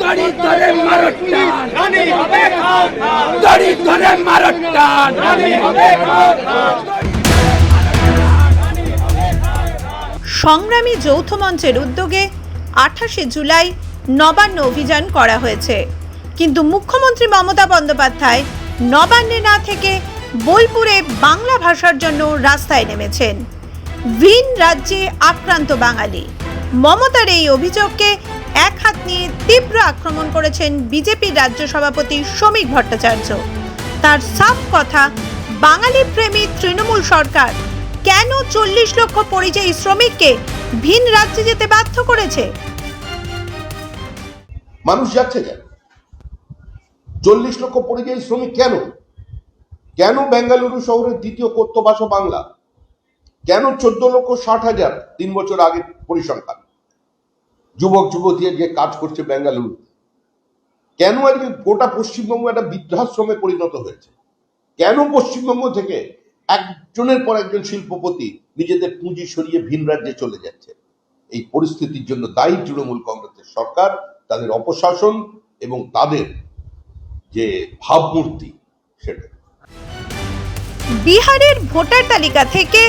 দড়ি ধরে মারো টান। দড়ি ধরে মারো টান। সংগ্রামী যৌথ মঞ্চের উদ্যোগে আঠাশে জুলাই নবান্ন অভিযান করা হয়েছে। কিন্তু মুখ্যমন্ত্রী মমতা বন্দ্যোপাধ্যায় নবান্নে না থেকে বোলপুরে বাংলা ভাষার জন্য রাস্তায় নেমেছেন। ভিন রাজ্যে আক্রান্ত বাঙালি। মমতার এই অভিযোগকে এক হাত নিয়ে তীব্র আক্রমণ করেছেন বিজেপির রাজ্য সভাপতি শ্রমিক ভট্টাচার্য। তার সাফ কথা, বাঙালি প্রেমী তৃণমূল সরকার কেন চল্লিশ লক্ষ পরিযায়ী শ্রমিককে ভিন রাজ্যে যেতে বাধ্য করেছে? মানুষ যাচ্ছে কেন? চল্লিশ লক্ষ পরিযায়ী শ্রমিক কেন? কেন বেঙ্গালুরু শহরের দ্বিতীয় ভাষা বাংলা? কেন চোদ্দ লক্ষ ষাট হাজার তিন বছর আগে পরিসংখ্যান? যুবক যুবতী যে কাজ করছে বেঙ্গালুরু। কেন আজকে গোটা পশ্চিমবঙ্গ একটা বৃদ্ধাশ্রমে পরিণত হয়েছে? কেন পশ্চিমবঙ্গ থেকে একজনের পর একজন শিল্পপতি নিজেদের পুঁজি সরিয়ে ভিন রাজ্যে চলে যাচ্ছে? এই পরিস্থিতির জন্য দায়ী তৃণমূল কংগ্রেসের সরকার, তাদের অপশাসন এবং তাদের যে ভাবমূর্তি সেটা। বিহারের ভোটার তালিকা থেকে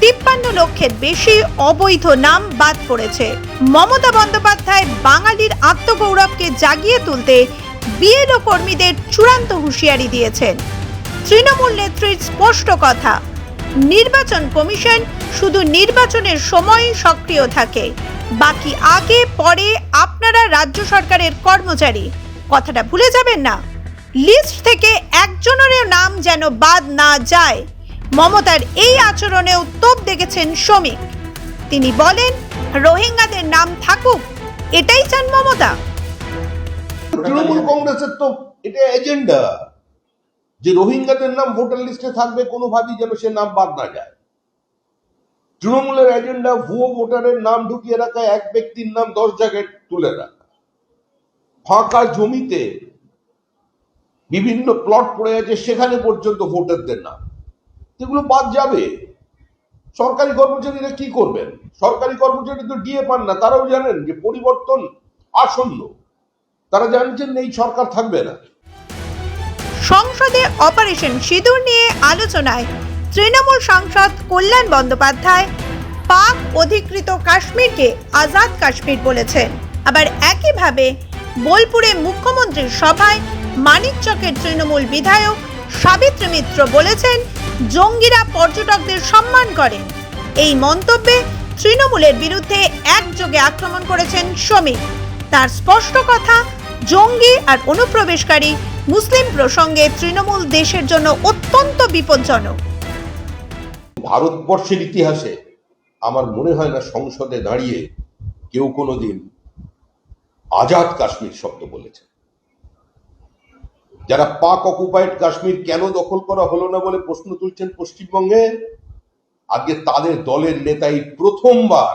তিপ্পান্ন লক্ষের বেশি অবৈধ নাম বাদ পড়েছে। মমতা বন্দ্যোপাধ্যায় বাঙালির আত্মগৌরবকে জাগিয়ে তুলতে বিএলও কর্মীদের চূড়ান্ত হুঁশিয়ারি দিয়েছেন। তৃণমূল নেত্রীর স্পষ্ট কথা, নির্বাচন কমিশন শুধু নির্বাচনের সময়ই সক্রিয় থাকে, বাকি আগে, পরে আপনারা রাজ্য সরকারের কর্মচারী। কথাটা ভুলে যাবেন না। লিস্ট থেকে একজনেরও নাম যেন বাদ না যায়। মমতার এই আচরণে তোপ দেখেছেন শ্রমিক। তিনি বলেন, রোহিঙ্গাদের নাম থাকুক, এটাই চান মমতা। তৃণমূল কংগ্রেসের তো এটা এজেন্ডা যে রোহিঙ্গাদের নাম ভোটার লিস্টে থাকবে, কোনোভাবেই যেন সে নাম বাদ না যায়। তৃণমূলের এজেন্ডা ভুয়ো ভোটারের নাম ঢুকিয়ে রাখা, এক ব্যক্তির নাম দশ জায়গায় তুলে রাখা। ফাঁকা জমিতে বিভিন্ন প্লট পড়ে আছে, সেখানে পর্যন্ত ভোটারদের নাম। এগুলো বাদ যাবে। সরকারি কর্মচারীরা কি করবেন? সরকারি কর্মচারী তো ডিএ পান না, তারাও জানেন যে পরিবর্তন আসন্ন। তারা জানছেন এই সরকার থাকবে না। সংসদে অপারেশন সিঁদুর নিয়ে আলোচনায় তৃণমূল সাংসদ কল্যাণ বন্দ্যোপাধ্যায় পাক অধিকৃত কাশ্মীরকে আজাদ কাশ্মীর বলেছেন আবার একইভাবে বোলপুরে মুখ্যমন্ত্রীর সভায় মানিকচকের তৃণমূল বিধায়ক সাবিত্রী মিত্র বলেছেন জঙ্গিরা পর্যটকদের সম্মান করেন। এই মন্তব্যে তৃণমূলের বিরুদ্ধে একযোগে আক্রমণ করেছেন শ্রমিক। তার স্পষ্ট কথা, জঙ্গি আর অনুপ্রবেশকারী মুসলিম প্রসঙ্গে তৃণমূল দেশের জন্য অত্যন্ত বিপজ্জনক। ভারতবর্ষের ইতিহাসে আমার মনে হয় না সংসদে দাঁড়িয়ে কেউ কোনোদিন আজাদ কাশ্মীর শব্দ বলেছে। যারা পাক অকুপাইড কাশ্মীর কেন দখল করা হলো না বলে প্রশ্ন তুলছেন পশ্চিমবঙ্গে, আজকে তাদের দলের নেতাই প্রথমবার।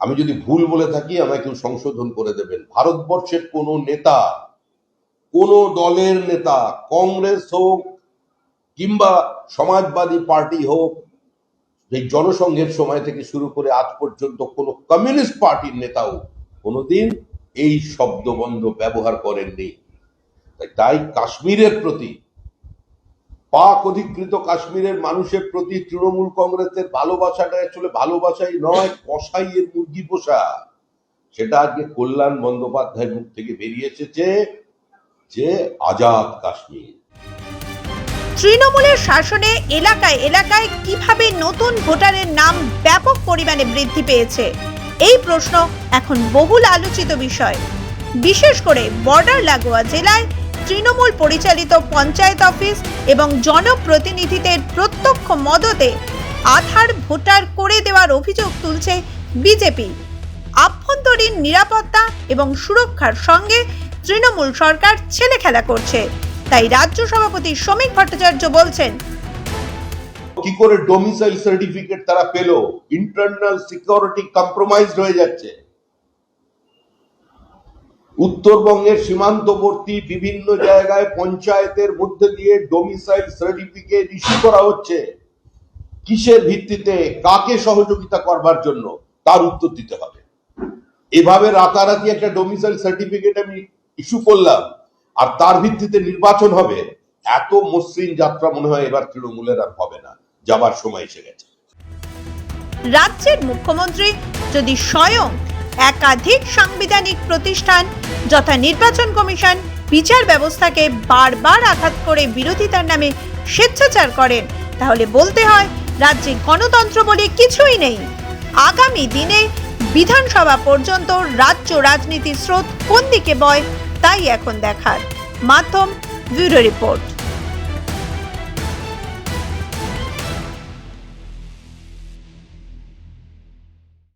আমি যদি ভুল বলে থাকি, আমায় কেউ সংশোধন করে দেবেন। ভারতবর্ষের কোন নেতা, কোন দলের নেতা, কংগ্রেস হোক কিংবা সমাজবাদী পার্টি হোক, এই জনসংঘের সময় থেকে শুরু করে আজ পর্যন্ত কোন কমিউনিস্ট পার্টির নেতাও কোনোদিন এই শব্দবন্ধ ব্যবহার করেননি। তাই কাশ্মীরের প্রতি, পাক অধিকৃত কাশ্মীরের মানুষের প্রতি তৃণমূল কংগ্রেসের ভালোবাসাটা আসলে ভালোবাসাই নয় কসাইয়ের মুরগি পোষা। সেটা আজকে কল্যাণ বন্দ্যোপাধ্যায়ের মুখ থেকে বেরিয়ে এসেছে যে আজাদ কাশ্মীর। তৃণমূলের শাসনে এলাকায় এলাকায় কীভাবে নতুন ভোটারের নাম ব্যাপক পরিমাণে বৃদ্ধি পেয়েছে? এই প্রশ্ন এখন বহুল আলোচিত বিষয়। বিশেষ করে বর্ডার লাগোয়া জেলায় তৃণমূল পরিচালিত পঞ্চায়েত অফিস এবং জনপ্রতিনিধিদের প্রত্যক্ষ মদতে আধার ভোটার করে দেওয়ার অভিযোগ তুলছে বিজেপি। আভ্যন্তরীণ নিরাপত্তা এবং সুরক্ষার সঙ্গে তৃণমূল সরকার ছেলে খেলা করছে। তাই রাজ্য সভাপতি শ্রমিক ভট্টাচার্য বলছেন, কি করে ডোমিসাইল সার্টিফিকেট তারা পেল? ইন্টারনাল সিকিউরিটি কম্প্রোমাইজড হয়ে যাচ্ছে। উত্তরবঙ্গের সীমান্তবর্তী বিভিন্ন জায়গায় পঞ্চায়েতের মধ্যে দিয়ে ডোমিসাইল সার্টিফিকেট ইস্যু করা হচ্ছে। কিসের ভিত্তিতে, কাকে সহযোগিতা করবার জন্য? তার উত্তর দিতে হবে। এভাবে রাতারাতি একটা ডোমিসাইল সার্টিফিকেট আমি ইস্যু করলাম, আর তার ভিত্তিতে নির্বাচন হবে, এত মসৃণ যাত্রা মনে হয় এবার তৃণমূলের আর হবে না। যাবার সময় এসে গেছে। রাজ্যের মুখ্যমন্ত্রী যদি স্বয়ং একাধিক সাংবিধানিক প্রতিষ্ঠান যথা নির্বাচন কমিশন বিচার ব্যবস্থাকে বারবার আঘাত করে বিরোধিতার নামে স্বেচ্ছাচার করেন। তাহলে বলতে হয়, রাজ্যে গণতন্ত্র বলে কিছুই নেই। আগামী দিনে বিধানসভা পর্যন্ত রাজ্য রাজনীতির স্রোত কোন দিকে বয়, তাই এখন দেখার। মাধ্যম ব্যুরো রিপোর্ট।